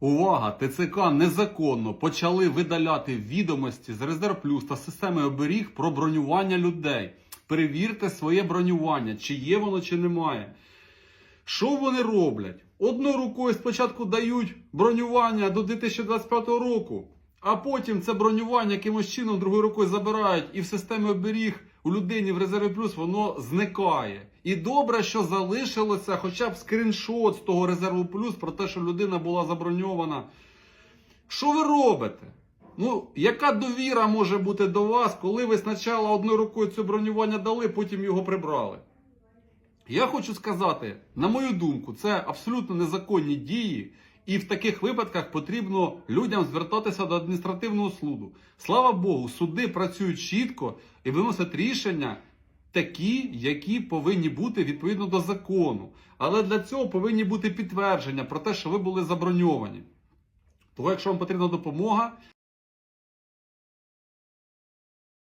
Увага! ТЦК незаконно почали видаляти відомості з Резерв Плюс та системи оберіг про бронювання людей. Перевірте своє бронювання, чи є воно, чи немає. Що вони роблять? Одною рукою спочатку дають бронювання до 2025 року, а потім це бронювання якимось чином другою рукою забирають, і в системі оберіг у людині в резерві плюс воно зникає. І добре, що залишилося хоча б скріншот з того резерву плюс про те, що людина була заброньована. Що ви робите? Ну, яка довіра може бути до вас, коли ви спочатку одною рукою це бронювання дали, потім його прибрали? Я хочу сказати, на мою думку, це абсолютно незаконні дії, і в таких випадках потрібно людям звертатися до адміністративного суду. Слава Богу, суди працюють чітко і виносять рішення такі, які повинні бути відповідно до закону. Але для цього повинні бути підтвердження про те, що ви були заброньовані. Тому, якщо вам потрібна допомога,